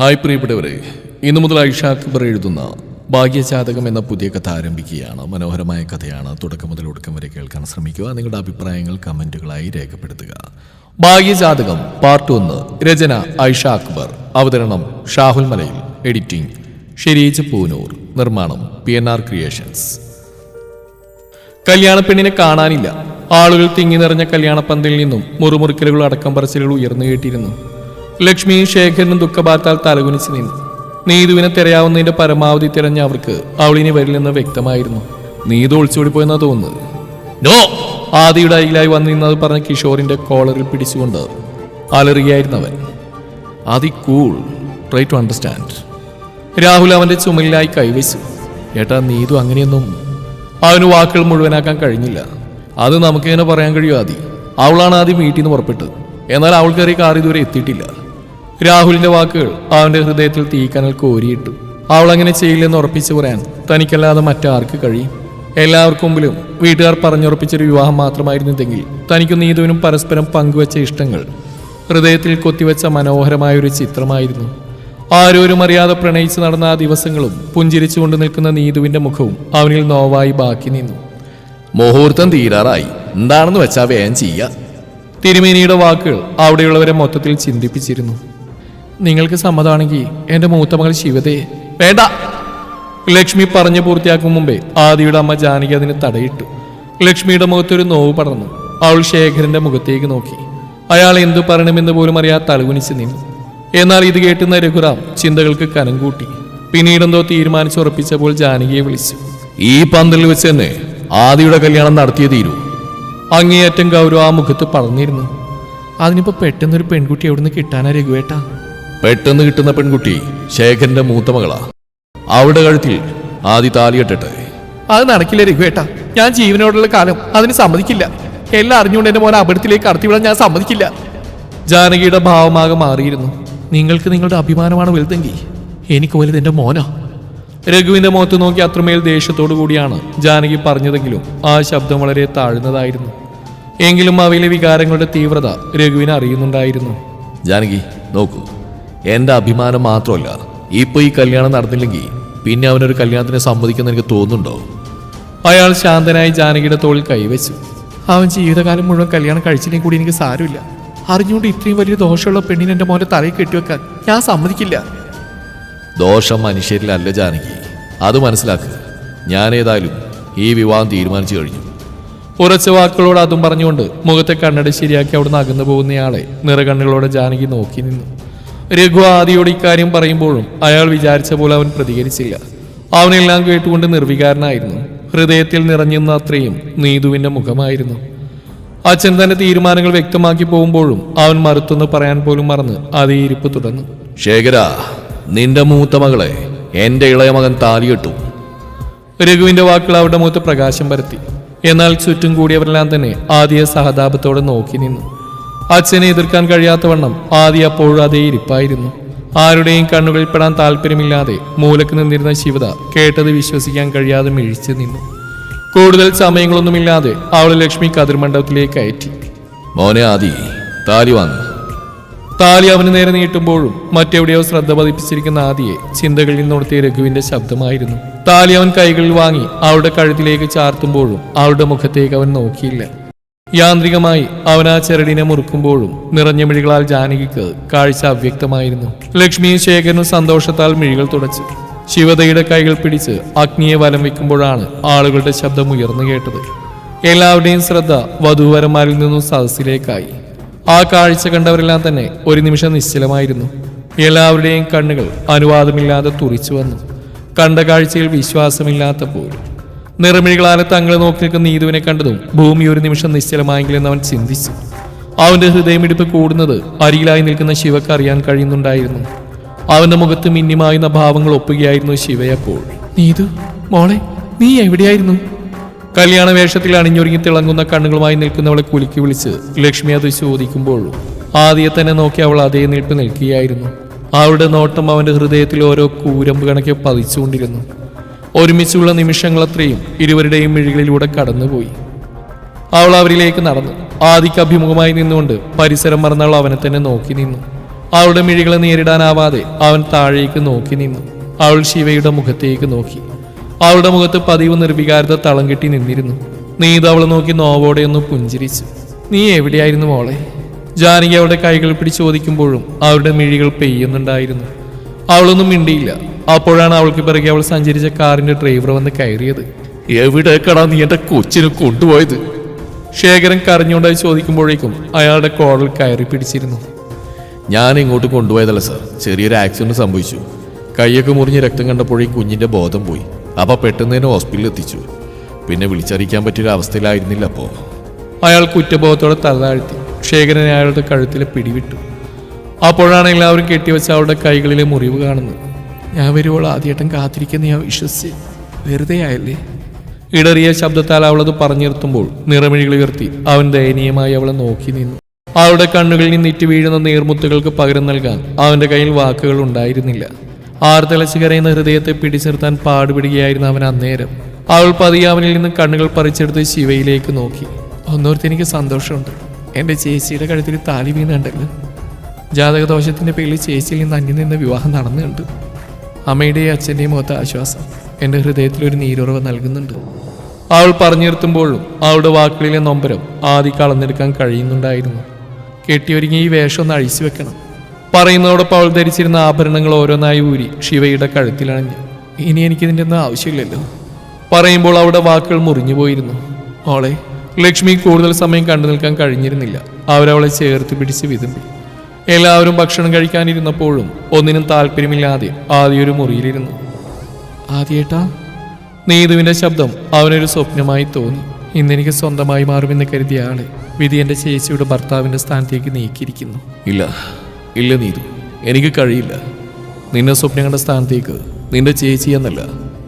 Hi പ്രിയപ്പെട്ടവരെ ഇന്നു മുതൽ ഐഷ അക്ബർ എഴുതുന്ന ഭാഗ്യചാതകം എന്ന പുതിയ കഥ ആരംഭിക്കുകയാണ്. മനോഹരമായ കഥയാണ്. തുടക്കം മുതൽ ഒടുക്കം വരെ കേൾക്കാൻ ശ്രമിക്കുക. നിങ്ങളുടെ അഭിപ്രായങ്ങൾ കമന്റുകളായി രേഖപ്പെടുത്തുക. ഭാഗ്യജാതകം പാർട്ട് ഒന്ന് രചന ഐഷ അക്ബർ. അവതരണം ഷാഹുൽ മലയിൽ. എഡിറ്റിംഗ് ഷെരീജ് പൂനൂർ. നിർമ്മാണം പി എൻ ആർ ക്രിയേഷൻസ്. കല്യാണ പെണ്ണിനെ കാണാനില്ല. ആളുകൾ തിങ്ങി നിറഞ്ഞ കല്യാണപ്പന്തലിൽ നിന്നും മുറുമുറുക്കലുകൾ അടക്കം പറച്ചിലുകൾ ഉയർന്നു കേട്ടിരുന്നു. ലക്ഷ്മിയും ശേഖരനും ദുഃഖഭാരത്താൽ തലകുനിച്ച് നിന്നു. നീതുവിനെ തിരയാവുന്നതിന്റെ പരമാവധി തിരഞ്ഞ അവർക്ക് അവളിനി വരില്ലെന്ന് വ്യക്തമായിരുന്നു. നീതു ഒളിച്ചോടി പോയെന്നാ തോന്നുന്നത്. നോ! ആദിയുടെ അയിലായി വന്നു നിന്നത് പറഞ്ഞ കിഷോറിന്റെ കോളറിൽ പിടിച്ചുകൊണ്ട് അലറിയായിരുന്നവൻ. Adi cool. Try to understand. Rahul അവന്റെ ചുമലിലായി കൈവച്ചു. ഏട്ടാ നീതു അങ്ങനെയൊന്നും അവന് വാക്കുകൾ മുഴുവനാക്കാൻ കഴിഞ്ഞില്ല. അത് നമുക്ക് നമുക്കിങ്ങനെ പറയാൻ കഴിയും ആദി. അവളാണ് ആദ്യം വീട്ടിൽ നിന്ന് പുറപ്പെട്ടത്. എന്നാൽ അവൾ കയറി കാർ ഇതുവരെ എത്തിയിട്ടില്ല. രാഹുലിന്റെ വാക്കുകൾ അവന്റെ ഹൃദയത്തിൽ തീക്കനൽ കോരിയിട്ടു. അവൾ അങ്ങനെ ചെയ്യില്ലെന്ന് ഉറപ്പിച്ചു പറയാൻ തനിക്കല്ലാതെ മറ്റാർക്ക് കഴിയും? എല്ലാവർക്കും മുമ്പിലും വീട്ടുകാർ പറഞ്ഞുറപ്പിച്ചൊരു വിവാഹം മാത്രമായിരുന്നെങ്കിൽ തനിക്കും നീതുവിനും പരസ്പരം പങ്കുവച്ച ഇഷ്ടങ്ങൾ ഹൃദയത്തിൽ കൊത്തിവെച്ച മനോഹരമായ ഒരു ചിത്രമായിരുന്നു. ആരോരും അറിയാതെ പ്രണയിച്ച് നടന്ന ആ ദിവസങ്ങളും പുഞ്ചിരിച്ചുകൊണ്ട് നിൽക്കുന്ന നീതുവിന്റെ മുഖവും അവനിൽ നോവായി ബാക്കി നിന്നു. മുഹൂർത്തം തീരാറായി. എന്താണെന്ന് വെച്ചാ വേഗം ചെയ്യ. തിരുമേനിയുടെ വാക്കുകൾ അവിടെയുള്ളവരെ മൊത്തത്തിൽ ചിന്തിപ്പിച്ചിരുന്നു. നിങ്ങൾക്ക് സമ്മതമാണെങ്കിൽ എന്റെ മൂത്ത മകൾ ശിവതേ വേണ്ട. ലക്ഷ്മി പറഞ്ഞു പൂർത്തിയാക്കും മുമ്പേ ആദിയുടെ അമ്മ ജാനകി അതിന് തടയിട്ടു. ലക്ഷ്മിയുടെ മുഖത്തൊരു നോവ് പടർന്നു. അവൾ ശേഖരന്റെ മുഖത്തേക്ക് നോക്കി. അയാൾ എന്തു പറയണമെന്ന് പോലും അറിയാതെ തലകുനിച്ച് നിന്നു. എന്നാൽ ഇത് കേട്ടുന്ന രഘുറാം ചിന്തകൾക്ക് കനം കൂട്ടി. പിന്നീടെന്തോ തീരുമാനിച്ചുറപ്പിച്ചപ്പോൾ ജാനകിയെ വിളിച്ചു. ഈ പന്തലിൽ വെച്ച് തന്നെ ആദിയുടെ കല്യാണം നടത്തിയേ തീരൂ. അങ്ങേയറ്റം ഗൗരവം ആ മുഖത്ത് പറഞ്ഞിരുന്നു അതിനിപ്പോ പെട്ടെന്നൊരു പെൺകുട്ടി എവിടുന്ന് കിട്ടാനാ രഘുവേട്ടാ? പെട്ടെന്ന് കിട്ടുന്ന പെൺകുട്ടി ശേഖരന്റെ മൂത്ത മകളാ. അവിടെ കഴുത്തിൽ ആദ്യ താലികെട്ടെ അത് നടക്കില്ല രഘുവേട്ട ഞാൻ ജീവനോടുള്ള കാലം അതിന് സമ്മതിക്കില്ല. എല്ലാം അറിഞ്ഞുകൊണ്ട് എന്റെ മോനെ അപകടത്തിലേക്ക് കടത്തിവിടാൻ ഞാൻ സമ്മതിക്കില്ല. ജാനകിയുടെ ഭാവമാകെ മാറിയിരുന്നു. നിങ്ങൾക്ക് നിങ്ങളുടെ അഭിമാനമാണ് വലുതെങ്കിൽ എനിക്ക് വലുത് എന്റെ മോനാ. രഘുവിന്റെ മുഖത്ത് നോക്കി അത്രമേൽ ദേഷ്യത്തോടു കൂടിയാണ് ജാനകി പറഞ്ഞതെങ്കിലും ആ ശബ്ദം വളരെ താഴ്ന്നതായിരുന്നു. എങ്കിലും അവയിലെ വികാരങ്ങളുടെ തീവ്രത രഘുവിനെ അറിയുന്നുണ്ടായിരുന്നു. ജാനകി നോക്കൂ. എന്റെ അഭിമാനം മാത്രമല്ല ഇപ്പൊ ഈ കല്യാണം നടന്നില്ലെങ്കിൽ പിന്നെ അവനൊരു കല്യാണത്തിനെ സമ്മതിക്കുന്ന എനിക്ക് തോന്നുന്നുണ്ടോ? അയാൾ ശാന്തനായി ജാനകിയുടെ തോളിൽ കൈവച്ചു. അവൻ ജീവിതകാലം മുഴുവൻ കല്യാണം കഴിച്ചില്ലെങ്കിൽ കൂടി എനിക്ക് സാരമില്ല. അറിഞ്ഞുകൊണ്ട് ഇത്രയും വലിയ ദോഷമുള്ള പെണ്ണിനെ എന്റെ മോനെ തലയിൽ കെട്ടിവെക്കാൻ ഞാൻ സമ്മതിക്കില്ല. ദോഷം മനുഷ്യരിലല്ല ജാനകി. അത് മനസ്സിലാക്കുക ഞാൻ ഏതായാലും ഈ വിവാഹം തീരുമാനിച്ചു കഴിഞ്ഞു. ഉറച്ച വാക്കുകളോട് അതും പറഞ്ഞുകൊണ്ട് മുഖത്തെ കണ്ണട ശരിയാക്കി അവിടുന്ന് അകന്നു പോകുന്നയാളെ നിറകണ്ണുകളോടെ ജാനകി നോക്കി നിന്നു. രഘു ആദിയോട് ഇക്കാര്യം പറയുമ്പോഴും അയാൾ വിചാരിച്ച പോലെ അവൻ പ്രതികരിച്ചില്ല. അവനെല്ലാം കേട്ടുകൊണ്ട് നിർവികാരനായിരുന്നു. ഹൃദയത്തിൽ നിറഞ്ഞുന്ന അത്രയും നീതുവിന്റെ മുഖമായിരുന്നു. അച്ഛൻ തന്റെ തീരുമാനങ്ങൾ വ്യക്തമാക്കി പോകുമ്പോഴും അവൻ മറുത്തെന്ന് പറയാൻ പോലും മറന്ന് അതേ ഇരിപ്പ് തുടർന്നു. ശേഖര നിന്റെ മൂത്ത മകളെ എന്റെ ഇളയ മകൻ താലിയിട്ടു രഘുവിന്റെ വാക്കുകൾ അവരുടെ മുഖത്ത് പ്രകാശം പരത്തി. എന്നാൽ ചുറ്റും കൂടിയവരെല്ലാം തന്നെ ആദ്യ സഹതാപത്തോടെ നോക്കി നിന്നു. അച്ഛനെ എതിർക്കാൻ കഴിയാത്തവണ്ണം ആദ്യ അപ്പോഴും അതേ ഇരിപ്പായിരുന്നു. ആരുടെയും കണ്ണുകളിൽ പെടാൻ താല്പര്യമില്ലാതെ മൂലക്ക് നിന്നിരുന്ന ശിവത കേട്ടത് വിശ്വസിക്കാൻ കഴിയാതെ മിഴിച്ചു നിന്നു. കൂടുതൽ സമയങ്ങളൊന്നുമില്ലാതെ അവൾ ലക്ഷ്മി കതിർമണ്ഡപത്തിലേക്ക് കയറ്റി മോനെ ആദി താലി വാങ്ങി. താലി അവന് നേരെ നീട്ടുമ്പോഴും മറ്റെവിടെയോ ശ്രദ്ധ പതിപ്പിച്ചിരിക്കുന്ന ആദിയെ ചിന്തകളിൽ നിന്നുണർത്തിയ രഘുവിന്റെ ശബ്ദമായിരുന്നു. താലി അവൻ കൈകളിൽ വാങ്ങി അവളുടെ കഴുത്തിലേക്ക് ചാർത്തുമ്പോഴും അവളുടെ മുഖത്തേക്ക് അവൻ നോക്കിയില്ല. യാന്ത്രികമായി അവൻ ആ ചരടിനെ മുറുക്കുമ്പോഴും നിറഞ്ഞ മിഴികളാൽ ജാനകിക്ക് കാഴ്ച അവ്യക്തമായിരുന്നു. ലക്ഷ്മിയും ശേഖരനും സന്തോഷത്താൽ മിഴികൾ തുടച്ചു. ശിവതയുടെ കൈകൾ പിടിച്ച് അഗ്നിയെ വലം വെക്കുമ്പോഴാണ് ആളുകളുടെ ശബ്ദം ഉയർന്നു കേട്ടത്. എല്ലാവരുടെയും ശ്രദ്ധ വധൂവരന്മാരിൽ നിന്നും സദസ്സിലേക്കായി. ആ കാഴ്ച കണ്ടവരെല്ലാം തന്നെ ഒരു നിമിഷം നിശ്ചലമായിരുന്നു. എല്ലാവരുടെയും കണ്ണുകൾ അനുവാദമില്ലാതെ തുറിച്ചു വന്നു. കണ്ട കാഴ്ചയിൽ വിശ്വാസമില്ലാത്ത പോലും നിറമിഴികളാലെ തങ്ങളെ നോക്കി നിൽക്കുന്ന നീതുവിനെ കണ്ടതും ഭൂമി ഒരു നിമിഷം നിശ്ചലമായെങ്കിലും അവൻ ചിന്തിച്ചു. അവന്റെ ഹൃദയമിടിപ്പ് കൂടുന്നത് അരികിലായി നിൽക്കുന്ന ശിവക്ക് അറിയാൻ കഴിയുന്നുണ്ടായിരുന്നു. അവന്റെ മുഖത്ത് മിന്നിമായുന്ന ഭാവങ്ങൾ ഒപ്പുകയായിരുന്നു ശിവയപ്പോൾ നീതു മോളെ നീ എവിടെയായിരുന്നു? കല്യാണ വേഷത്തിൽ അണിഞ്ഞൊരുങ്ങി തിളങ്ങുന്ന കണ്ണുകളുമായി നിൽക്കുന്നവളെ കുലുക്കി വിളിച്ച് ലക്ഷ്മി അത് ചോദിക്കുമ്പോൾ ആദ്യം തന്നെ നോക്കി അവൾ അതേ നിൽപ്പ് നിൽക്കുകയായിരുന്നു. അവളുടെ നോട്ടം അവന്റെ ഹൃദയത്തിൽ ഓരോ കൂരമ്പ് കണക്കെ പതിച്ചുകൊണ്ടിരുന്നു. ഒരുമിച്ചുള്ള നിമിഷങ്ങളത്രയും ഇരുവരുടെയും മിഴികളിലൂടെ കടന്നുപോയി. അവൾ അവരിലേക്ക് നടന്നു. ആദിക്ക് അഭിമുഖമായി നിന്നുകൊണ്ട് പരിസരം മറന്നവൾ അവനെ തന്നെ നോക്കി നിന്നു. അവളുടെ മിഴികളെ നേരിടാനാവാതെ അവൻ താഴേക്ക് നോക്കി നിന്നു. അവൾ ശിവയുടെ മുഖത്തേക്ക് നോക്കി. അവളുടെ മുഖത്ത് പതിവ് നിർവികാരത തളം കെട്ടി നിന്നിരുന്നു. നീതു അവളെ നോക്കി നോവോടെ ഒന്ന് പുഞ്ചിരിച്ചു. നീ എവിടെയായിരുന്നു മോളെ? ജാനകി അവളുടെ കൈകൾ പിടിച്ച് ചോദിക്കുമ്പോഴും അവളുടെ മിഴികൾ പെയ്യുന്നുണ്ടായിരുന്നു. അവളൊന്നും മിണ്ടിയില്ല. അപ്പോഴാണ് അവൾക്ക് പിറകെ അവൾ സഞ്ചരിച്ച കാറിന്റെ ഡ്രൈവർ വന്ന് കയറിയത്. എവിടേക്കടാ നീ എന്റെ കൊച്ചിനെ കൊണ്ടുപോയത്? ശേഖരൻ കരഞ്ഞുകൊണ്ടായി ചോദിക്കുമ്പോഴേക്കും അയാളുടെ കോടൽ കയറി പിടിച്ചിരുന്നു. ഞാൻ ഇങ്ങോട്ട് കൊണ്ടുപോയതല്ല സർ. ചെറിയൊരു ആക്സിഡന്റ് സംഭവിച്ചു. കൈയൊക്കെ മുറിഞ്ഞ് രക്തം കണ്ടപ്പോഴേ കുഞ്ഞിന്റെ ബോധം പോയി. അപ്പൊ പെട്ടെന്ന് തന്നെ ഹോസ്പിറ്റലിൽ എത്തിച്ചു. പിന്നെ വിളിച്ചറിയിക്കാൻ പറ്റിയൊരു അവസ്ഥയിലായിരുന്നില്ല അപ്പോ. അയാൾ കുറ്റബോധത്തോടെ തലതാഴ്ത്തി ശേഖരൻ അയാളുടെ കഴുത്തിലെ പിടിവിട്ടു. അപ്പോഴാണ് എല്ലാവരും കെട്ടിവെച്ച അവളുടെ കൈകളിലെ മുറിവ് കാണുന്നത്. ഞാൻ വരുവോൾ ആദ്യമായിട്ടും കാത്തിരിക്കുന്ന ഞാൻ വിശ്വസിച്ച് വെറുതെ ആയല്ലേ? ഇടറിയ ശബ്ദത്താൽ അവളത് പറഞ്ഞു നിർത്തുമ്പോൾ നിറമിഴികൾ ഉയർത്തി അവൻ ദയനീയമായി അവളെ നോക്കി നിന്നു. അവളുടെ കണ്ണുകളിൽ നിന്ന് ഇറ്റ് വീഴുന്ന നീർമുത്തുകൾക്ക് പകരം നൽകാൻ അവന്റെ കയ്യിൽ വാക്കുകൾ ഉണ്ടായിരുന്നില്ല. ആർത്തിളച്ചു കരയുന്ന ഹൃദയത്തെ പിടിച്ചു നിർത്താൻ പാടുപിടുകയായിരുന്നു അവൻ അന്നേരം അവൾ പതിയെ അവനിൽ നിന്ന് കണ്ണുകൾ പറിച്ചെടുത്ത് ശിവയിലേക്ക് നോക്കി. ഒന്നോർത്ത് എനിക്ക് സന്തോഷമുണ്ട്. എന്റെ ചേച്ചിയുടെ കഴുത്തിൽ താലി വീണുണ്ടല്ലോ. ജാതകദോഷത്തിന്റെ പേരിൽ ചേച്ചിയിൽ നിന്ന് അന്യം നിന്ന് വിവാഹം നടന്നുണ്ട് അമ്മയുടെയും അച്ഛന്റെയും മുഖത്ത് ആശ്വാസം. എന്റെ ഹൃദയത്തിൽ ഒരു നീരുറവ് നൽകുന്നുണ്ട്. അവൾ പറഞ്ഞു നിർത്തുമ്പോഴും അവളുടെ വാക്കുകളിലെ നൊമ്പരം ആദ്യ കളഞ്ഞെടുക്കാൻ കഴിയുന്നുണ്ടായിരുന്നു. കെട്ടിയൊരുങ്ങി ഈ വേഷം ഒന്ന് അഴിച്ചു വെക്കണം. പറയുന്നതോടൊപ്പം അവൾ ധരിച്ചിരുന്ന ആഭരണങ്ങൾ ഓരോന്നായി ഊരി ശിവയുടെ കഴുത്തിലണഞ്ഞു ഇനി എനിക്കിതിന്റെ ഒന്നും ആവശ്യമില്ലല്ലോ. പറയുമ്പോൾ അവളുടെ വാക്കുകൾ മുറിഞ്ഞു പോയിരുന്നു. അവളെ ലക്ഷ്മി കൂടുതൽ സമയം കണ്ടു നിൽക്കാൻ കഴിഞ്ഞിരുന്നില്ല. അവരവളെ ചേർത്ത് പിടിച്ച് വിതുമ്പി. എല്ലാവരും ഭക്ഷണം കഴിക്കാനിരുന്നപ്പോഴും ഒന്നിനും താല്പര്യമില്ലാതെ ആദ്യ ഒരു മുറിയിലിരുന്നു. ആദ്യേട്ടാ നീതുവിന്റെ ശബ്ദം അവനൊരു സ്വപ്നമായി തോന്നി. ഇന്നെനിക്ക് സ്വന്തമായി മാറുമെന്ന് കരുതിയ ആളെ വിധി എന്റെ ചേച്ചിയുടെ ഭർത്താവിന്റെ സ്ഥാനത്തേക്ക് നീക്കിയിരിക്കുന്നു. ഇല്ല ഇല്ല നീതു എനിക്ക് കഴിയില്ല. നിന്നെ സ്വപ്നങ്ങളുടെ സ്ഥാനത്തേക്ക് നിന്റെ ചേച്ചി എന്നല്ല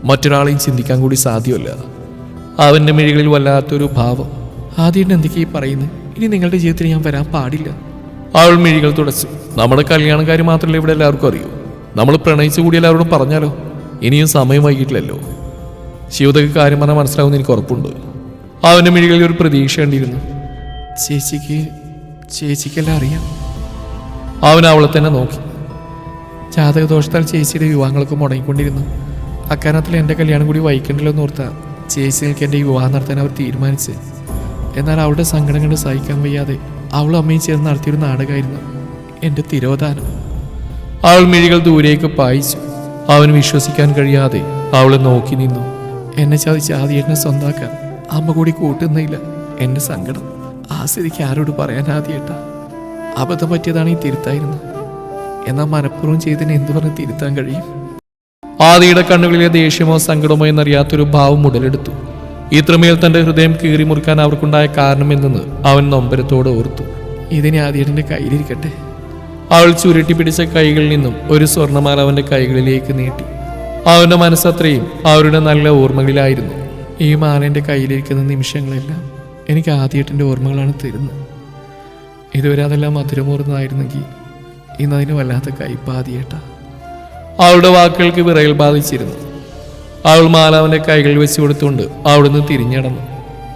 മറ്റൊരാളെയും ചിന്തിക്കാൻ കൂടി സാധ്യമല്ല. അവന്റെ മിഴികളിൽ വല്ലാത്തൊരു ഭാവം. ആദ്യം എന്തൊക്കെയാ ഈ പറയുന്നത് ഇനി നിങ്ങളുടെ ജീവിതത്തിൽ ഞാൻ വരാൻ പാടില്ല. അവൾ മിഴികൾ തുടച്ചു. നമ്മുടെ കല്യാണക്കാരി മാത്രമല്ല ഇവിടെ എല്ലാവർക്കും അറിയൂ. നമ്മൾ പ്രണയിച്ചു കൂടി എല്ലാവരോടും പറഞ്ഞാലോ? ഇനിയും സമയം വൈകിട്ടില്ലല്ലോ. ശിവതയ്ക്ക് കാര്യം പറഞ്ഞാൽ മനസ്സിലാവുമെന്ന് എനിക്ക് ഉറപ്പുണ്ട്. അവന്റെ മിഴികളിൽ ഒരു പ്രതീക്ഷ കണ്ടിരുന്നു. ചേച്ചിക്ക് ചേച്ചിക്കെല്ലാം അറിയാം. അവൻ അവളെ തന്നെ നോക്കി. ജാതകദോഷത്താൽ ചേച്ചിയുടെ വിവാഹങ്ങളൊക്കെ മുടങ്ങിക്കൊണ്ടിരുന്നു. അക്കാരണത്തിൽ എന്റെ കല്യാണം കൂടി വൈകണ്ടല്ലോ എന്ന് ഓർത്താ ചേച്ചികൾക്ക് എന്റെ ഈ വിവാഹം നടത്താൻ അവർ തീരുമാനിച്ച് എന്നാൽ അവളുടെ സങ്കടം കണ്ട് സഹിക്കാൻ വയ്യാതെ അവളും അമ്മയും ചേർന്ന് നടത്തിയൊരു നാടകമായിരുന്നു എന്റെ തിരോധാനം. അവൾ മിഴികൾ ദൂരേക്ക് പായിച്ചു. അവന് വിശ്വസിക്കാൻ കഴിയാതെ അവളെ നോക്കി നിന്നു. എന്നെ ചതിച്ച് ആദ്യേട്ടനെ സ്വന്താക്കാൻ അമ്മ കൂടി കൂട്ടുന്നില്ല. എന്റെ സങ്കടം. ആ സ്ഥിതിക്ക് ആരോട് പറയാൻ ആദ്യേട്ട? അബദ്ധം പറ്റിയതാണ് ഈ തിരുത്തായിരുന്നു. എന്നാൽ മനഃപൂർവം ചെയ്തതിന് എന്തു പറഞ്ഞ് തിരുത്താൻ കഴിയും? ആദിയുടെ കണ്ണുകളിലെ ദേഷ്യമോ സങ്കടമോ എന്നറിയാത്തൊരു ഭാവം ഉടലെടുത്തു. ഇത്രമേൽ തന്റെ ഹൃദയം കീറി മുറിക്കാൻ അവർക്കുണ്ടായ കാരണമെന്തെന്ന് അവൻ നൊമ്പരത്തോടെ ഓർത്തു. ഇതിനെ ആദ്യത്തിന്റെ കയ്യിലിരിക്കട്ടെ. അവൾ ചുരുട്ടി പിടിച്ച കൈകളിൽ നിന്നും ഒരു സ്വർണമാല അവന്റെ കൈകളിലേക്ക് നീട്ടി. അവന്റെ മനസ്സത്രയും അവരുടെ നല്ല ഓർമ്മകളിലായിരുന്നു. ഈ മാല എന്റെ കയ്യിലിരിക്കുന്ന നിമിഷങ്ങളെല്ലാം എനിക്ക് ആദ്യേട്ടന്റെ ഓർമ്മകളാണ് തരുന്നത്. ഇതുവരെ അതെല്ലാം മധുരമൂർന്നതായിരുന്നെങ്കിൽ ഇന്ന് അതിന് വല്ലാത്ത കൈപ്പാതിയേട്ട അവളുടെ വാക്കുകൾക്ക് വിറയിൽ ബാധിച്ചിരുന്നു. അവൾ മാലാവന്റെ കൈകളിൽ വെച്ച് കൊടുത്തുകൊണ്ട് അവിടുന്ന് തിരിഞ്ഞടന്നു.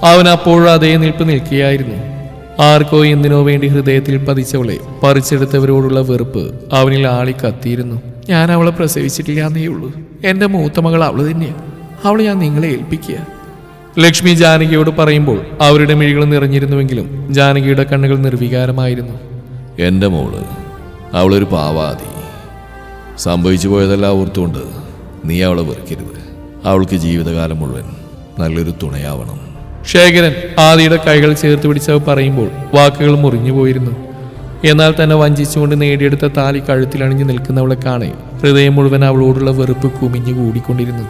അവൻ അപ്പോഴും അതേ നിൽപ്പ് നിൽക്കുകയായിരുന്നു. ആർക്കോ എന്തിനോ വേണ്ടി ഹൃദയത്തിൽ പതിച്ചവളെ പറിച്ചെടുത്തവരോടുള്ള വെറുപ്പ് അവനിൽ ആളി കത്തിയിരുന്നു ഞാൻ അവളെ പ്രസവിച്ചിട്ടില്ല എന്നേ ഉള്ളൂ. എന്റെ മൂത്ത മകൾ അവൾ തന്നെയാണ് അവൾ ഞാൻ നിങ്ങളെ ഏൽപ്പിക്കുക. ലക്ഷ്മി ജാനകിയോട് പറയുമ്പോൾ അവരുടെ മിഴികൾ നിറഞ്ഞിരുന്നുവെങ്കിലും ജാനകിയുടെ കണ്ണുകൾ നിർവികാരമായിരുന്നു. എന്റെ മോൾ അവളൊരു പാവാതി. സംഭവിച്ചു പോയതെല്ലാം ഓർത്തുകൊണ്ട് നീ അവളെ വെറുക്കരുത്. അവൾക്ക് ജീവിതകാലം മുഴുവൻ നല്ലൊരു തുണയാവണം. ശേഖരൻ ആദിയുടെ കൈകൾ ചേർത്ത് പിടിച്ചവ പറയുമ്പോൾ വാക്കുകൾ മുറിഞ്ഞുപോയിരുന്നു എന്നാൽ തന്നെ വഞ്ചിച്ചുകൊണ്ട് നേടിയെടുത്ത താലി കഴുത്തിലണിഞ്ഞു നിൽക്കുന്നവളെ കാണെ ഹൃദയം മുഴുവൻ അവളോടുള്ള വെറുപ്പ് കുമിഞ്ഞു കൂടിക്കൊണ്ടിരുന്നു.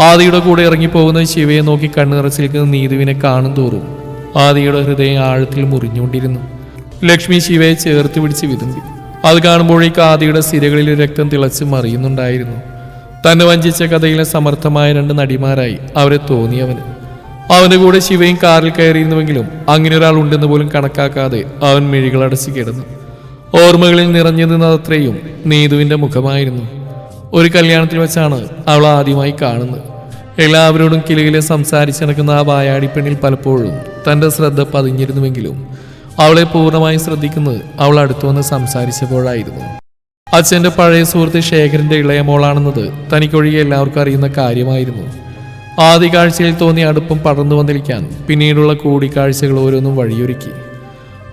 ആദിയുടെ കൂടെ ഇറങ്ങിപ്പോകുന്ന ശിവയെ നോക്കി കണ്ണു നിറച്ച് നിൽക്കുന്ന നീതുവിനെ കാണും തോറും ആദിയുടെ ഹൃദയം ആഴത്തിൽ മുറിഞ്ഞുകൊണ്ടിരുന്നു. ലക്ഷ്മി ശിവയെ ചേർത്ത് പിടിച്ച് വിതുമ്പി. അത് കാണുമ്പോഴേക്ക് ആദിയുടെ സിരകളിൽ രക്തം തിളച്ച് മറിയുന്നുണ്ടായിരുന്നു. തന്നെ വഞ്ചിച്ച കഥയിലെ സമർത്ഥമായ രണ്ട് നടിമാരായി അവരെ തോന്നിയവന്. അവന്റെ കൂടെ ശിവയും കാറിൽ കയറിയിരുന്നുവെങ്കിലും അങ്ങനെ ഒരാൾ ഉണ്ടെന്ന് പോലും കണക്കാക്കാതെ അവൻ മിഴികളടച്ച് കിടന്നു. ഓർമ്മകളിൽ നിറഞ്ഞു നിന്നതത്രയും നീതുവിന്റെ മുഖമായിരുന്നു. ഒരു കല്യാണത്തിൽ വെച്ചാണ് അവൾ ആദ്യമായി കാണുന്നത്. എല്ലാവരോടും കിലുകിലെ സംസാരിച്ച് നടക്കുന്ന ആ വായാടിപ്പെണ്ണിൽ പലപ്പോഴും തന്റെ ശ്രദ്ധ പതിഞ്ഞിരുന്നുവെങ്കിലും അവളെ പൂർണമായും ശ്രദ്ധിക്കുന്നത് അവൾ അടുത്തു വന്ന് സംസാരിച്ചപ്പോഴായിരുന്നു. അച്ഛന്റെ പഴയ സുഹൃത്ത് ശേഖരന്റെ ഇളയ മോളാണെന്നത് തനിക്കൊഴികെ എല്ലാവർക്കും അറിയുന്ന കാര്യമായിരുന്നു. ആദ്യ കാഴ്ചയിൽ തോന്നിയ അടുപ്പം പടർന്നു വന്നിരിക്കാൻ പിന്നീടുള്ള കൂടിക്കാഴ്ചകൾ ഓരോന്നും വഴിയൊരുക്കി.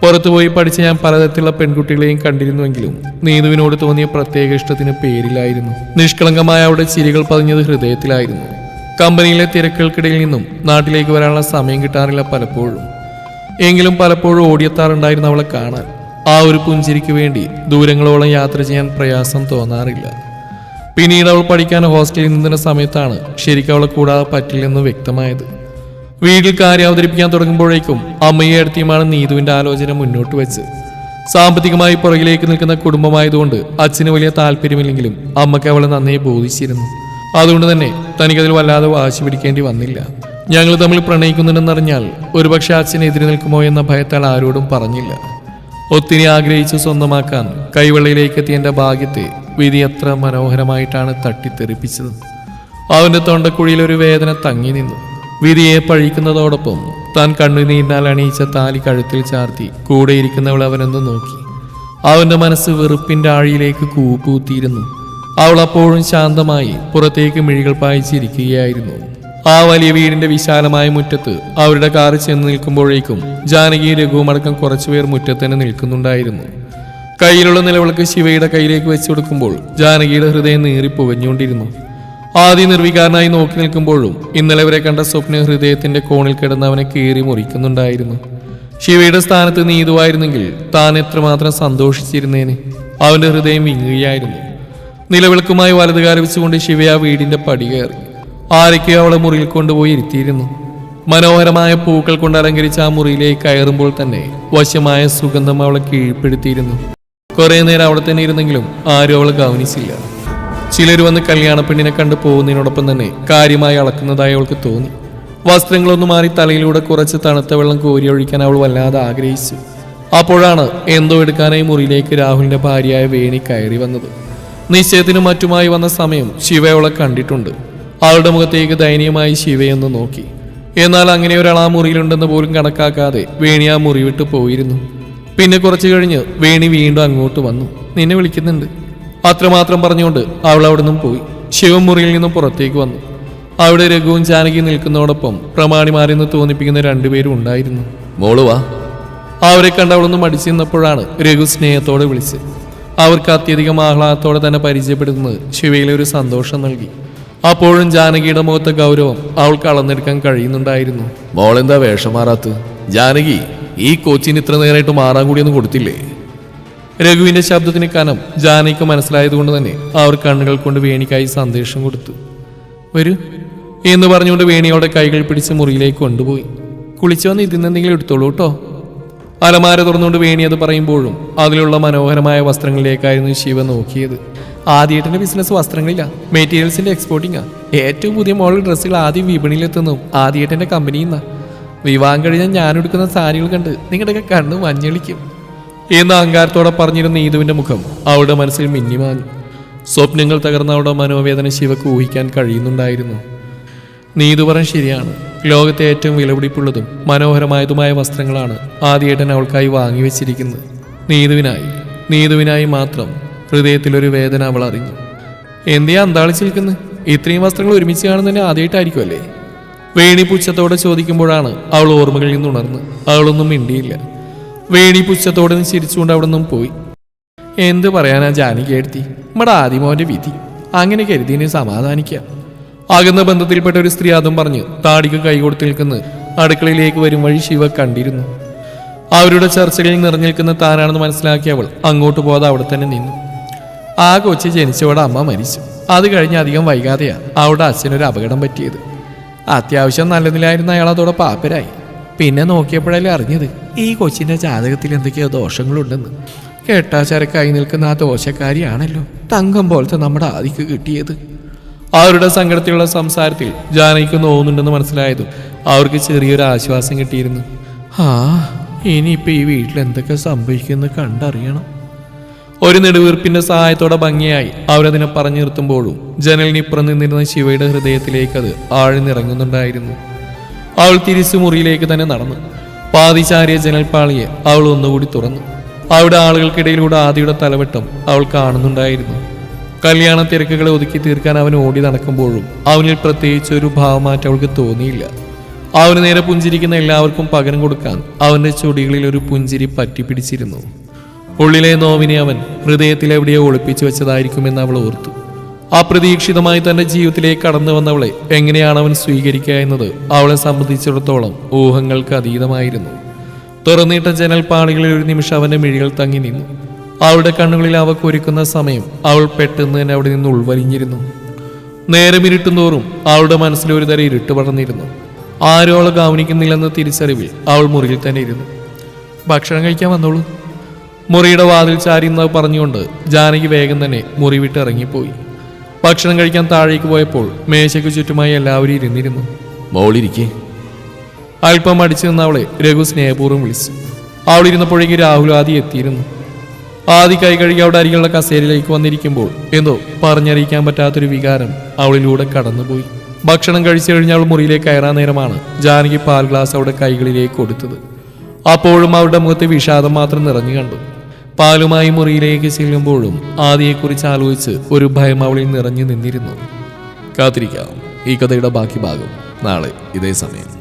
പുറത്തുപോയി പഠിച്ച ഞാൻ പലതരത്തിലുള്ള പെൺകുട്ടികളെയും കണ്ടിരുന്നുവെങ്കിലും നീതുവിനോട് തോന്നിയ പ്രത്യേക ഇഷ്ടത്തിന് പേരിലായിരുന്നു. നിഷ്കളങ്കമായ അവളുടെ ചിരികൾ പതിഞ്ഞത് ഹൃദയത്തിലായിരുന്നു. കമ്പനിയിലെ തിരക്കുകൾക്കിടയിൽ നിന്നും നാട്ടിലേക്ക് വരാനുള്ള സമയം കിട്ടാറില്ല പലപ്പോഴും. എങ്കിലും പലപ്പോഴും ഓടിയെത്താറുണ്ടായിരുന്നു അവളെ കാണാൻ. ആ ഒരു പുഞ്ചിരിക്ക് വേണ്ടി ദൂരങ്ങളോളം യാത്ര ചെയ്യാൻ പ്രയാസം തോന്നാറില്ല. പിന്നീട് അവൾ പഠിക്കാൻ ഹോസ്റ്റലിൽ നിന്നിരുന്ന സമയത്താണ് ശരിക്കും അവളെ കൂടാതെ പറ്റില്ലെന്ന് വ്യക്തമായത്. വീട്ടിൽ കാര്യം അവതരിപ്പിക്കാൻ തുടങ്ങുമ്പോഴേക്കും അമ്മയെ അടുത്തിയുമാണ് നീതുവിന്റെ ആലോചന മുന്നോട്ട് വെച്ച്. സാമ്പത്തികമായി പുറകിലേക്ക് നിൽക്കുന്ന കുടുംബമായതുകൊണ്ട് അച്ഛന് വലിയ താല്പര്യമില്ലെങ്കിലും അമ്മയ്ക്ക് അവളെ നന്നേ ബോധിച്ചിരുന്നു. അതുകൊണ്ട് തന്നെ തനിക്കതിൽ വല്ലാതെ വാശി പിടിക്കേണ്ടി വന്നില്ല. ഞങ്ങൾ തമ്മിൽ പ്രണയിക്കുന്നുണ്ടെന്നറിഞ്ഞാൽ ഒരുപക്ഷെ അച്ഛൻ എതിരെ നിൽക്കുമോ എന്ന ഭയത്താൽ ആരോടും പറഞ്ഞില്ല. ഒത്തിരി ആഗ്രഹിച്ചു സ്വന്തമാക്കാൻ കൈവെള്ളയിലേക്ക് എത്തിയ എന്റെ ഭാഗ്യത്തെ വിധി എത്ര മനോഹരമായിട്ടാണ് തട്ടിത്തെറിപ്പിച്ചത്. അവന്റെ തൊണ്ടക്കുഴിയിൽ ഒരു വേദന തങ്ങി നിന്നു. വിധിയെ പഴിക്കുന്നതോടൊപ്പം താൻ കണ്ണുനീരിനാൽ അണിയിച്ച താലി കഴുത്തിൽ ചാർത്തി കൂടെയിരിക്കുന്നവൾ അവനൊന്ന് നോക്കി. അവന്റെ മനസ്സ് വെറുപ്പിന്റെ ആഴിയിലേക്ക് കൂപ്പൂത്തിയിരുന്നു അവൾ അപ്പോഴും ശാന്തമായി പുറത്തേക്ക് മിഴികൾ പായിച്ചിരിക്കുകയായിരുന്നു. ആ വലിയ വീടിന്റെ വിശാലമായ മുറ്റത്ത് അവരുടെ കാറ് ചെന്ന് നിൽക്കുമ്പോഴേക്കും ജാനകി രഘുവുമടക്കം കുറച്ചുപേർ മുറ്റത്ത് തന്നെ നിൽക്കുന്നുണ്ടായിരുന്നു. കയ്യിലുള്ള നിലവിളക്ക് ശിവയുടെ കയ്യിലേക്ക് വെച്ചു കൊടുക്കുമ്പോൾ ജാനകിയുടെ ഹൃദയം നീറി പുകഞ്ഞുകൊണ്ടിരുന്നു. ആദ്യം നിർവികാരനായി നോക്കി നിൽക്കുമ്പോഴും ഇന്നലെ വരെ കണ്ട സ്വപ്ന ഹൃദയത്തിന്റെ കോണിൽ കിടന്ന് അവനെ കീറി മുറിക്കുന്നുണ്ടായിരുന്നു. ശിവയുടെ സ്ഥാനത്ത് നീതുവായിരുന്നെങ്കിൽ താൻ എത്രമാത്രം സന്തോഷിച്ചിരുന്നേനെ. അവന്റെ ഹൃദയം വിങ്ങുകയായിരുന്നു. നിലവിളക്കുമായി വലതുകാരവിച്ചുകൊണ്ട് ശിവ ആ വീടിന്റെ പടി കയറി. ആരൊക്കെയോ അവളെ മുറിയിൽ കൊണ്ടുപോയി ഇരുത്തിയിരുന്നു. മനോഹരമായ പൂക്കൾ കൊണ്ട് അലങ്കരിച്ച ആ മുറിയിലേക്ക് കയറുമ്പോൾ തന്നെ വശമായ സുഗന്ധം അവളെ കീഴ്പ്പെടുത്തിയിരുന്നു. കുറെ നേരം അവിടെ തന്നെ ഇരുന്നെങ്കിലും ആരും അവളെ ഗവനിച്ചില്ല ചിലർ വന്ന് കല്യാണ പെണ്ണിനെ കണ്ടു പോകുന്നതിനോടൊപ്പം തന്നെ കാര്യമായി അളക്കുന്നതായി അവൾക്ക് തോന്നി. വസ്ത്രങ്ങളൊന്ന് മാറി തലയിലൂടെ കുറച്ച് തണുത്ത വെള്ളം കോരി ഒഴിക്കാൻ അവൾ വല്ലാതെ ആഗ്രഹിച്ചു. അപ്പോഴാണ് എന്തോ എടുക്കാനായി മുറിയിലേക്ക് രാഹുലിന്റെ ഭാര്യയായ വേണി കയറി വന്നത്. നിശ്ചയത്തിനും മറ്റുമായി വന്ന സമയം ശിവ അവളെ കണ്ടിട്ടുണ്ട്. അവളുടെ മുഖത്തേക്ക് ദയനീയമായി ശിവയെന്ന് നോക്കി. എന്നാൽ അങ്ങനെ ഒരാൾ ആ മുറിയിലുണ്ടെന്ന് പോലും കണക്കാക്കാതെ വേണി ആ മുറി വിട്ട് പോയിരുന്നു. പിന്നെ കുറച്ചു കഴിഞ്ഞ് വേണി വീണ്ടും അങ്ങോട്ട് വന്നു. നിന്നെ വിളിക്കുന്നുണ്ട്. അത്രമാത്രം പറഞ്ഞുകൊണ്ട് അവൾ അവിടെ നിന്നും പോയി. ശിവൻ മുറിയിൽ നിന്നും പുറത്തേക്ക് വന്നു. അവിടെ രഘുവും ജാനകിയും നിൽക്കുന്നതോടൊപ്പം പ്രമാണിമാരെന്ന് തോന്നിപ്പിക്കുന്ന രണ്ടുപേരും ഉണ്ടായിരുന്നു. മോൾ വാ. അവരെ കണ്ട് അവളൊന്ന് മടിച്ചു നിന്നപ്പോഴാണ് രഘു സ്നേഹത്തോടെ വിളിച്ച് അവർക്ക് അത്യധികം ആഹ്ലാദത്തോടെ തന്നെ പരിചയപ്പെടുന്നത് ശിവയിലെ ഒരു സന്തോഷം നൽകി. അപ്പോഴും ജാനകിയുടെ മുഖത്തെ ഗൗരവം അവൾക്ക് അളന്നെടുക്കാൻ കഴിയുന്നുണ്ടായിരുന്നു. മോളെന്താ വേഷം മാറാത്ത് ജാനകി ഈ കോച്ചിന് ഇത്ര നേരമായിട്ട് മാറാൻ കൂടിയൊന്നും കൊടുത്തില്ലേ? രഘുവിന്റെ ശബ്ദത്തിന് കനം ജാനകിക്ക് മനസ്സിലായതുകൊണ്ട് തന്നെ അവർ കണ്ണുകൾ കൊണ്ട് വേണിക്കായി സന്ദേശം കൊടുത്തു. വരൂ എന്ന് പറഞ്ഞുകൊണ്ട് വേണിയോടെ കൈകൾ പിടിച്ച് മുറിയിലേക്ക് കൊണ്ടുപോയി. കുളിച്ചു വന്ന് ഇതിൽ എന്തെങ്കിലും എടുത്തോളൂ കേട്ടോ. അലമാര തുറന്നുകൊണ്ട് വേണി അത് പറയുമ്പോഴും അതിലുള്ള മനോഹരമായ വസ്ത്രങ്ങളിലേക്കായിരുന്നു ശിവ നോക്കിയത്. ആദ്യേട്ടന്റെ ബിസിനസ് വസ്ത്രങ്ങളില്ല. മെറ്റീരിയൽസിന്റെ എക്സ്പോർട്ടിങ് ഏറ്റവും പുതിയ മോഡൽ ഡ്രസ്സുകൾ ആദ്യം വിപണിയിലെത്തുന്നു ആദ്യത്തിന്റെ കമ്പനിയിൽ നിന്നാ വിവാഹം കഴിഞ്ഞാൽ ഞാൻ എടുക്കുന്ന സാരികൾ കണ്ട് നിങ്ങളുടെയൊക്കെ കണ്ണ് മഞ്ഞളിക്കും. എന്ന് അഹങ്കാരത്തോടെ പറഞ്ഞിരുന്ന നീതുവിന്റെ മുഖം അവളുടെ മനസ്സിൽ മിന്നിമാഞ്ഞു. സ്വപ്നങ്ങൾ തകർന്ന അവളുടെ മനോവേദന ശിവക്ക് ഊഹിക്കാൻ കഴിയുന്നുണ്ടായിരുന്നു. നീതു പറഞ്ഞ ശരിയാണ്. ലോകത്തെ ഏറ്റവും വിലപിടിപ്പുള്ളതും മനോഹരമായതുമായ വസ്ത്രങ്ങളാണ് ആദ്യേട്ടൻ അവൾക്കായി വാങ്ങിവെച്ചിരിക്കുന്നത് നീതുവിനായി നീതുവിനായി മാത്രം ഹൃദയത്തിലൊരു വേദന അവൾ അറിഞ്ഞു. എന്തിയാ അന്താളിച്ച് നിൽക്കുന്നത് ഇത്രയും വസ്ത്രങ്ങൾ ഒരുമിച്ച് കാണുന്നതിന് ആദ്യമായിട്ടായിരിക്കും അല്ലേ? വേണി പുച്ഛത്തോടെ ചോദിക്കുമ്പോഴാണ് അവൾ ഓർമ്മകളിൽ നിന്ന് ഉണർന്ന്. അവളൊന്നും മിണ്ടിയില്ല. വേണി പുച്ഛത്തോടെ നിന്ന് ചിരിച്ചുകൊണ്ട് അവിടെ നിന്നും പോയി. എന്ത് പറയാനാ ജാനി കേഴ്ത്തി നമ്മുടെ ആദിമോന്റെ വിധി. അങ്ങനെ കരുതിനെ സമാധാനിക്കാം. അകന്ന ബന്ധത്തിൽപ്പെട്ട ഒരു സ്ത്രീ അതും പറഞ്ഞ് താടിക്ക് കൈ കൊടുത്തു നിൽക്കുന്ന അടുക്കളയിലേക്ക് വരും വഴി ശിവ കണ്ടിരുന്നു. അവരുടെ ചർച്ചകളിൽ നിറഞ്ഞു നിൽക്കുന്ന താനാണെന്ന് മനസ്സിലാക്കിയ അവൾ അങ്ങോട്ട് പോകാതെ അവിടെ തന്നെ നിന്നു. ആ കൊച്ചു ജനിച്ചവടെ അമ്മ മരിച്ചു. അത് കഴിഞ്ഞ് അധികം വൈകാതെയാണ് അവിടെ അച്ഛനൊരു അപകടം പറ്റിയത്. അത്യാവശ്യം നല്ല നിലയായിരുന്ന അയാൾ അതോടെ പാപ്പരായി. പിന്നെ നോക്കിയപ്പോഴല്ലേ അറിഞ്ഞത് ഈ കൊച്ചിന്റെ ജാതകത്തിൽ എന്തൊക്കെയോ ദോഷങ്ങളുണ്ടെന്ന്. കെട്ടാച്ചരക്കായി നിൽക്കുന്ന ആ ദോഷക്കാരിയാണല്ലോ തങ്കം പോലത്തെ നമ്മുടെ ആദിക്ക് കിട്ടിയത്. അവരുടെ സങ്കടത്തിലുള്ള സംസാരത്തിൽ ജാനകിക്ക് നോവുന്നുണ്ടെന്ന് മനസ്സിലായതും അവർക്ക് ചെറിയൊരു ആശ്വാസം കിട്ടിയിരുന്നു. ആ ഇനിയിപ്പോ ഈ വീട്ടിൽ എന്തൊക്കെ സംഭവിക്കുമെന്ന് കണ്ടറിയണം. ഒരു നെടുവീർപ്പിന്റെ സഹായത്തോടെ ഭംഗിയായി അവരതിനെ പറഞ്ഞു നിർത്തുമ്പോഴും ജനലിനിപ്പുറം നിന്നിരുന്ന ശിവയുടെ ഹൃദയത്തിലേക്ക് അത് ആഴ്ന്നിറങ്ങുന്നുണ്ടായിരുന്നു. അവൾ തിരിച്ചു മുറിയിലേക്ക് തന്നെ നടന്നു. പാതിചാരിയ ജനൽപ്പാളിയെ അവൾ ഒന്നുകൂടി തുറന്നു. അവിടെ ആളുകൾക്കിടയിലൂടെ ആദിയുടെ തലവെട്ടം അവൾ കാണുന്നുണ്ടായിരുന്നു. കല്യാണ തിരക്കുകളെ ഒതുക്കി തീർക്കാൻ അവൻ ഓടി നടക്കുമ്പോഴും അവനിൽ പ്രത്യേകിച്ച് ഒരു ഭാവമാറ്റം അവൾക്ക് തോന്നിയില്ല. അവന് നേരെ പുഞ്ചിരിക്കുന്ന എല്ലാവർക്കും പകരം കൊടുക്കാൻ അവന്റെ ചുടികളിൽ ഒരു പുഞ്ചിരി പറ്റിപ്പിടിച്ചിരുന്നു. ഉള്ളിലെ നോവിനെ അവൻ ഹൃദയത്തിൽ എവിടെയോ ഒളിപ്പിച്ചു വെച്ചതായിരിക്കുമെന്ന് അവൾ ഓർത്തു. അപ്രതീക്ഷിതമായി തന്റെ ജീവിതത്തിലേക്ക് കടന്നു വന്നവളെ എങ്ങനെയാണ് അവൻ സ്വീകരിക്കുക എന്നത് അവളെ സംബന്ധിച്ചിടത്തോളം ഊഹങ്ങൾക്ക് അതീതമായിരുന്നു. തുറന്നിട്ട ജനൽപ്പാളികളിൽ ഒരു നിമിഷം അവന്റെ മിഴികൾ തങ്ങി നിന്നു. അവളുടെ കണ്ണുകളിൽ അവ കുരിക്കുന്ന സമയം അവൾ പെട്ടെന്ന് തന്നെ അവിടെ നിന്ന് ഉൾവലിഞ്ഞിരുന്നു. നേരം ഇരുട്ടുന്തോറും അവളുടെ മനസ്സിൽ ഒരു തരം ഇരുട്ട് പടർന്നിരുന്നു. ആരോ അവളെ തിരിച്ചറിവിൽ അവൾ മുറിയിൽ തന്നെ ഇരുന്നു. ഭക്ഷണം കഴിക്കാൻ വന്നോളൂ. മുറിയുടെ വാതിൽ ചാരിയെന്ന് പറഞ്ഞുകൊണ്ട് ജാനകി വേഗം തന്നെ മുറി വിട്ട് ഇറങ്ങിപ്പോയി. ഭക്ഷണം കഴിക്കാൻ താഴേക്ക് പോയപ്പോൾ മേശയ്ക്ക് ചുറ്റുമായി എല്ലാവരും ഇരുന്നിരുന്നു. മോളിരിക്കേ. അല്പം അടിച്ചു നിന്ന അവളെ രഘു സ്നേഹപൂർവം വിളിച്ചു. അവളിരുന്നപ്പോഴേക്ക് രാഹുൽ ആദി എത്തിയിരുന്നു. ആദി കൈ കഴുകി അവിടെ അരികളുടെ കസേരയിലേക്ക് വന്നിരിക്കുമ്പോൾ എന്തോ പറഞ്ഞറിയിക്കാൻ പറ്റാത്തൊരു വികാരം അവളിലൂടെ കടന്നുപോയി. ഭക്ഷണം കഴിച്ചു കഴിഞ്ഞ് അവൾ മുറിയിലേക്ക് കയറാൻ നേരമാണ് ജാനകി പാൽ ഗ്ലാസ് അവിടെ കൈകളിലേക്ക് കൊടുത്തത്. അപ്പോഴും അവരുടെ മുഖത്ത് വിഷാദം മാത്രം നിറഞ്ഞു കണ്ടു. പാലുമായി മുറിയിലേക്ക് ചെല്ലുമ്പോഴും ആദിയെക്കുറിച്ച് ആലോചിച്ച് ഒരു ഭയം അവളിൽ നിറഞ്ഞു നിന്നിരുന്നു. കാത്തിരിക്കാം. ഈ കഥയുടെ ബാക്കി ഭാഗം നാളെ ഇതേ സമയം.